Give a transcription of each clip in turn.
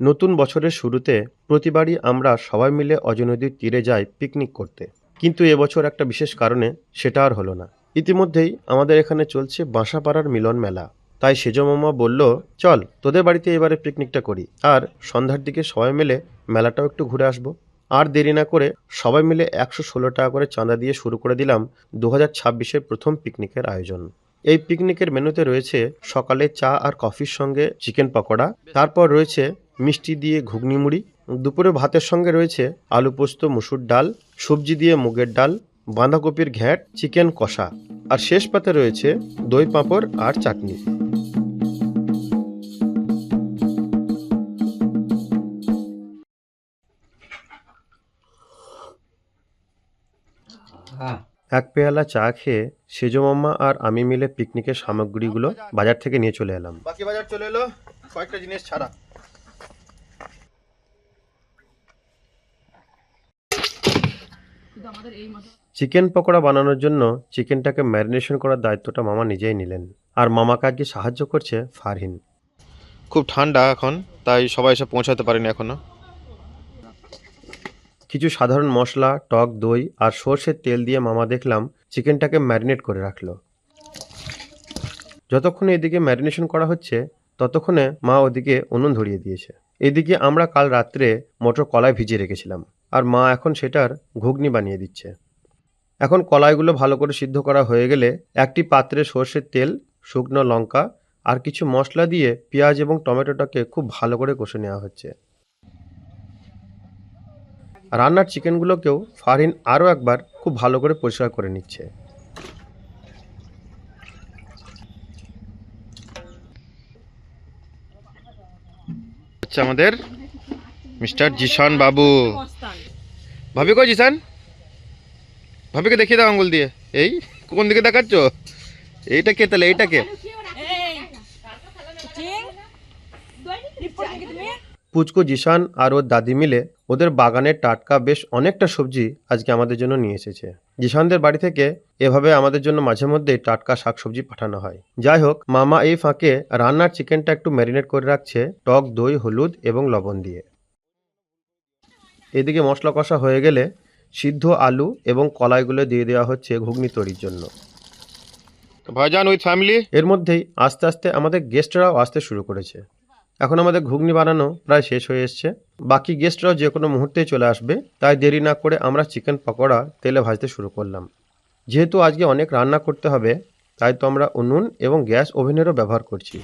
নতুন বছরের শুরুতে প্রতিবারই আমরা সবাই মিলে অজনদীর তীরে যাই পিকনিক করতে। কিন্তু এবছর একটা বিশেষ কারণে সেটা আর হলো না। ইতিমধ্যেই আমাদের এখানে চলছে বাঁসাপাড়ার মিলন মেলা। তাই সেজ মামা বলল, চল, তোদের বাড়িতে এবারে পিকনিকটা করি। আর সন্ধ্যার দিকে সবাই মিলে মেলাটাও একটু ঘুরে আসব। আর দেরি না করে সবাই মিলে একশো ষোলো টাকা করে চাঁদা দিয়ে শুরু করে দিলাম দু হাজার ছাব্বিশের প্রথম পিকনিকের আয়োজন। এই পিকনিকের মেনুতে রয়েছে সকালে চা আর কফির সঙ্গে চিকেন পকোড়া, তারপর রয়েছে মিষ্টি দিয়ে ঘুগনি মুড়ি, দুপুরে ভাতের সঙ্গে রয়েছে আলু পোস্ত, মুসুর ডাল, সবজি দিয়ে মুগের ডাল, বাঁধাকপির ঘ্যাট, চিকেন কষা। আর শেষ পাতে রয়েছে দই পাঁপড় আর চাটনি। এক পেয়ালা চা খেয়ে সেজো মাম্মা আর আমি মিলে পিকনিকের সামগ্রীগুলো বাজার থেকে নিয়ে চলে এলাম। বাকি বাজার চলে এলো কয়েকটা জিনিস ছাড়া। চিকেন পকোড়া বানানোর জন্য চিকেনটাকে ম্যারিনেশন করার দায়িত্বটা মামা নিজেই নিলেন। আর মামাকে আজকে সাহায্য করছে ফারহিন। খুব ঠান্ডা এখন তাই সবাই এসে পৌঁছাতে পারেনি এখনও। কিছু সাধারণ মশলা, টক, দই আর সর্ষের তেল দিয়ে মামা দেখলাম চিকেনটাকে ম্যারিনেট করে রাখল। যতক্ষণে এদিকে ম্যারিনেশন করা হচ্ছে, ততক্ষণে মা ওদিকে উনুন ধরিয়ে দিয়েছে। এদিকে আমরা কাল রাত্রে মোটর কলাই ভিজিয়ে রেখেছিলাম আর মা এখন সেটার ঘুগনি বানিয়ে দিচ্ছে। এখন কলাইগুলো ভালো করে সিদ্ধ করা হয়ে গেলে একটি পাত্রে সর্ষের তেল, শুকনো লঙ্কা আর কিছু মশলা দিয়ে পেঁয়াজ এবং টমেটোটাকে খুব ভালো করে কষে নেওয়া হচ্ছে। রান্নার চিকেনগুলোকেও ফারহিন আরও একবার খুব ভালো করে পরিষ্কার করে নিচ্ছে। হচ্ছে আমাদের মিস্টার জিশান বাবু। ভাবি কই জিশান? ভাবিকে দেখিয়ে দাও আঙ্গুল দিয়ে। এই কোন দিকে দেখাচ্ছ? এইটা কে তাহলে? এইটা কে? পুচকু জিশান আর ওর দাদি মিলে ওদের বাগানের টাটকা বেশ অনেকটা সবজি আজকে আমাদের জন্য নিয়ে এসেছে। জিশানদের বাড়ি থেকে এভাবে আমাদের জন্য মাঝে মধ্যে টাটকা শাকসবজি পাঠানো হয়। যাই হোক মামা এই ফাঁকে রান্নার চিকেনটা একটু ম্যারিনেট করে রাখছে টক দই হলুদ এবং লবণ দিয়ে। এদিকে মশলা কষা হয়ে গেলে সিদ্ধ আলু এবং কলাইগুলো দিয়ে দেওয়া হচ্ছে ঘুগনি তৈরির জন্য। ভাইজান উইথ ফ্যামিলি এর মধ্যেই আস্তে আস্তে আমাদের গেস্টরাও আসতে শুরু করেছে। এখন আমাদের ঘুগনি বানানো প্রায় শেষ হয়ে এসছে। বাকি গেস্টরাও যে কোনো মুহূর্তেই চলে আসবে, তাই দেরি না করে আমরা চিকেন পকোড়া তেলে ভাজতে শুরু করলাম। যেহেতু আজকে অনেক রান্না করতে হবে, তাই তো আমরা উনুন এবং গ্যাস ওভেনেরও ব্যবহার করছি।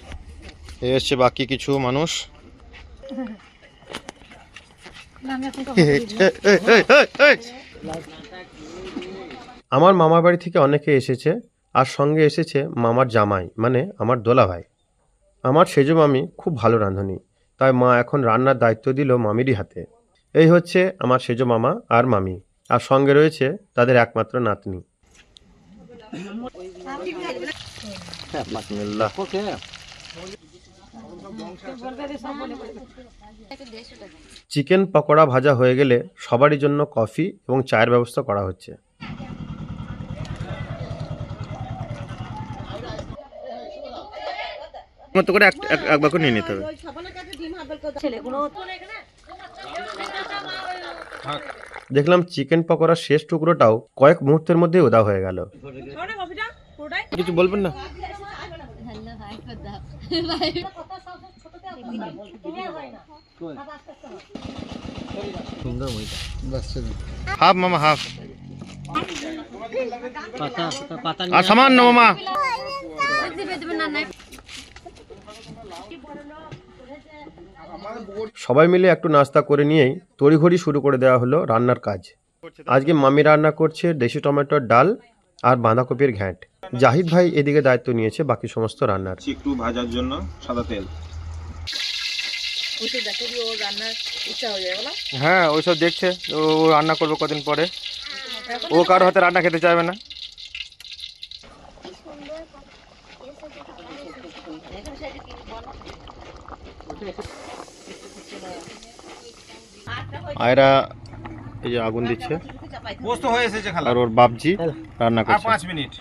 এসছে বাকি কিছু মানুষ। আমার মামার বাড়ি থেকে অনেকে এসেছে, আর সঙ্গে এসেছে মামার জামাই মানে আমার দোলা ভাই আমার সেজো মামি খুব ভালো রাঁধুনি। তাই মা এখন রান্নার দায়িত্ব দিল মামিরই হাতে। এই হচ্ছে আমার সেজো মামা আর মামি। আর সঙ্গে রয়েছে তাদের একমাত্র নাতনি। চিকেন পকোড়া ভাজা হয়ে গেলে সবারই জন্য কফি এবং চায়ের ব্যবস্থা করা হচ্ছে। মতো করে এক- এক- একবার করে নিয়ে নিতে হবে। দেখলাম চিকেন পকোড়ার শেষ টুকরোটাও কয়েক মুহূর্তের মধ্যেই উদা হয়ে গেল। কিছু বলবেন না? হাফ মামা হাফ। আর সামান্য মামা। সবাই মিলে একটু নাস্তা করে নিয়েই তড়িঘড়ি শুরু করে দেওয়া হলো রান্নার কাজ। আজকে মামি রান্না করছে দেশি টমেটোর ডাল আর বাঁধাকপির ঘ্যাঁট। জাহিদ ভাই এদিকে দায়িত্ব নিয়েছে বাকি সমস্ত রান্নার। একটু ভাজার জন্য সাদা তেল। হ্যাঁ ওইসব দেখছে ও ও রান্না করবে কদিন পরে। ও কারও হাতে রান্না খেতে চাইবে না। আয়রা এই যে আগুন দিচ্ছে। পোস্ত হয়ে এসেছে খালা। আর ওর বাপজি রান্না আর করছে। পাঁচ মিনিট।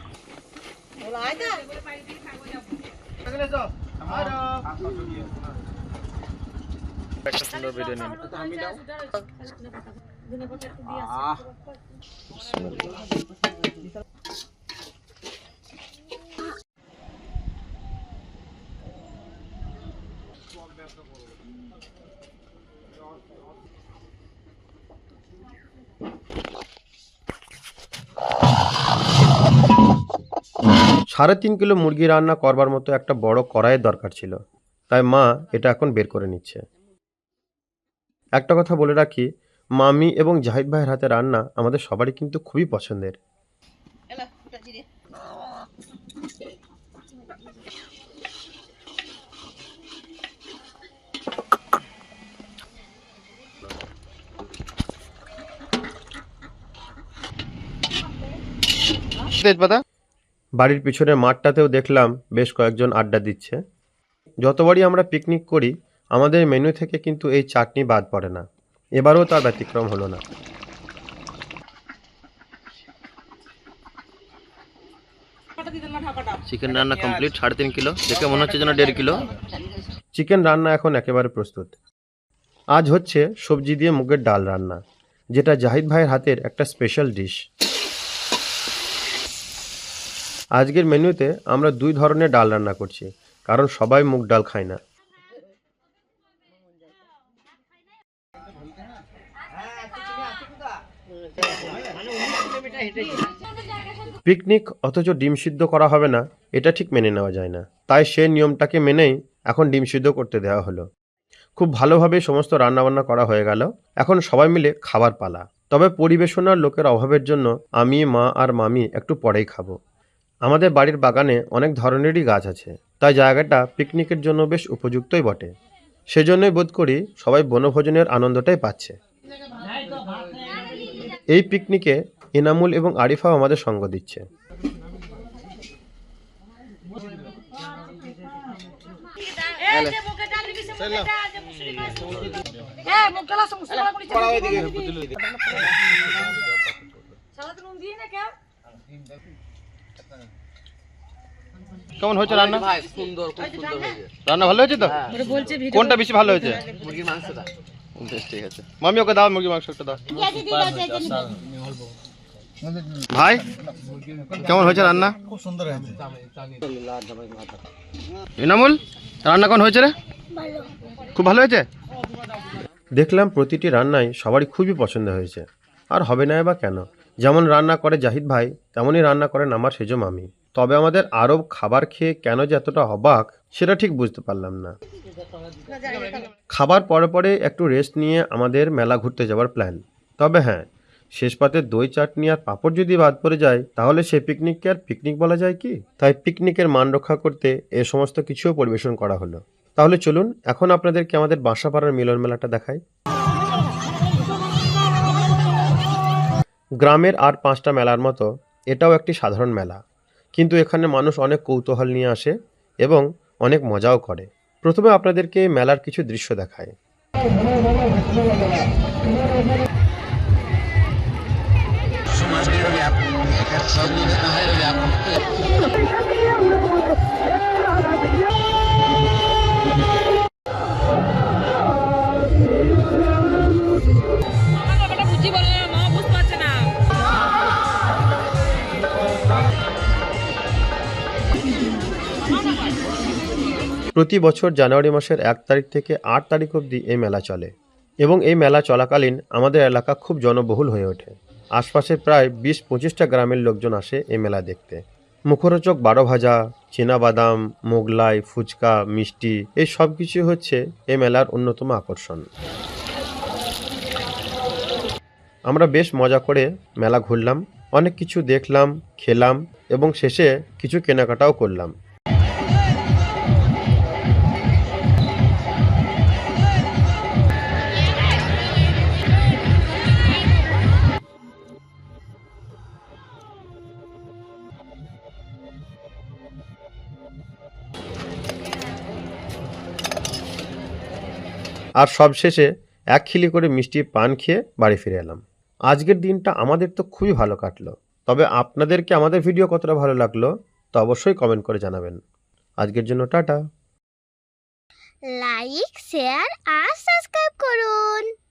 একটা সুন্দর ভিডিও নিন সাড়ে তিন কিলো মুরগি রান্না করবার মতো একটা বড় কড়াইয়ের দরকার ছিল। তাই মা এটা এখন বের করে নিচ্ছে। একটা কথা বলে রাখি মামি এবং জাহিদ ভাইয়ের হাতে রান্না আমাদের সবারই কিন্তু খুবই পছন্দের। তেজপাতা? বাড়ির পিছনের মাঠটাতেও দেখলাম বেশ কয়েকজন আড্ডা দিচ্ছে। যতবারই আমরা পিকনিক করি আমাদের মেনু থেকে কিন্তু এই চাটনি বাদ পড়ে না। এবারও তার ব্যতিক্রম হলো না। চিকেন রান্না কমপ্লিট সাড়ে তিন কিলো। দেখে মনে হচ্ছে যেন দেড় কিলো। চিকেন রান্না এখন একেবারে প্রস্তুত। আজ হচ্ছে সবজি দিয়ে মুগের ডাল রান্না যেটা জাহিদ ভাইয়ের হাতের একটা স্পেশাল ডিশ আজকের মেনুতে আমরা দুই ধরনের ডাল রান্না করছি, কারণ সবাই মুগ ডাল খায় না। পিকনিক অথচ ডিম সিদ্ধ করা হবে না, এটা ঠিক মেনে নেওয়া যায় না। তাই সে নিয়মটাকে মেনেই এখন ডিম সিদ্ধ করতে দেওয়া হলো। খুব ভালোভাবে সমস্ত রান্নাবান্না করা হয়ে গেল। এখন সবাই মিলে খাবার পালা। তবে পরিবেশনার লোকের অভাবের জন্য আমি, মা আর মামি একটু পরেই খাব। আমাদের বাড়ির বাগানে অনেক ধরনেরই গাছ আছে তাই জায়গাটা পিকনিকের জন্য বেশ উপযুক্তই বটে। সেজন্যই বোধ করি সবাই বনভোজনের আনন্দটাই পাচ্ছে। এই পিকনিকে এনামুল এবং আরিফাও আমাদের সঙ্গ দিচ্ছে। মুখ গলা সমস্যা করে সালাদ নুন দিয়ে না কেউ। কেমন হয়েছে রান্না? সুন্দর খুব সুন্দর হয়েছে। রান্না ভালো হয়েছে তো? বলছে কোনটা বেশি ভালো হয়েছে? মুরগির মাংসটা। বেশ ঠিক আছে। মামি ওকে দাও মুরগি মাংস একটা দাও। ভাই কেমন হয়েছে রান্না? খুব সুন্দর হয়েছে। ইনামুল রান্না কেমন হয়েছে রে? খুব ভালো হয়েছে? দেখলাম প্রতিটি রান্নাই সবারই খুবই পছন্দ হয়েছে। আর হবে না বা কেন? যেমন রান্না করে জাহিদ ভাই, তেমনই রান্না করেন আমার সেজো মামি। তবে আমাদের আরব খাবার খেয়ে কেন যে এতটা অবাক, সেটা ঠিক বুঝতে পারলাম না। খাবার পরে পরে একটু রেস্ট নিয়ে আমাদের মেলা ঘুরতে যাওয়ার প্ল্যান তবে হ্যাঁ শেষ পাতে দই, চাটনি আর পাঁপড় যদি বাদ পড়ে যায়, তাহলে সে পিকনিককে আর পিকনিক বলা যায় কি? তাই পিকনিকের মান রক্ষা করতে এ সমস্ত কিছুও পরিবেশন করা হলো। তাহলে চলুন, এখন আপনাদেরকে আমাদের বাসাপাড়ার মিলন মেলাটা দেখাই। গ্রামের আর পাঁচটা মেলার মতো এটাও একটি সাধারণ মেলা। কিন্তু এখানে মানুষ অনেক কৌতূহল নিয়ে আসে এবং অনেক মজাও করে। প্রথমে আপনাদেরকে মেলার কিছু দৃশ্য দেখায় ব্যাপারটা প্রতি বছর জানুয়ারি মাসের এক তারিখ থেকে আট তারিখ অবধি এই মেলা চলে। এবং এই মেলা চলাকালীন আমাদের এলাকা খুব জনবহুল হয়ে ওঠে। আশপাশের প্রায় বিশ পঁচিশটা গ্রামের লোকজন আসে এই মেলা দেখতে। মুখরোচক বারো ভাজা বাদাম মোগলাই, ফুচকা, মিষ্টি এই সব কিছু হচ্ছে এই মেলার অন্যতম আকর্ষণ। আমরা বেশ মজা করে মেলা ঘুরলাম, অনেক কিছু দেখলাম, খেলাম এবং শেষে কিছু কেনাকাটাও করলাম। আর সবশেষে এক খিলি করে মিষ্টি পান খেয়ে বাড়ি ফিরে এলাম। আজকের দিনটা আমাদের তো খুবই ভালো কাটলো। তবে আপনাদেরকে আমাদের ভিডিও কতটা ভালো লাগল তো অবশ্যই কমেন্ট করে জানাবেন। আজকের জন্য টাটা। লাইক শেয়ার আর সাবস্ক্রাইব করুন।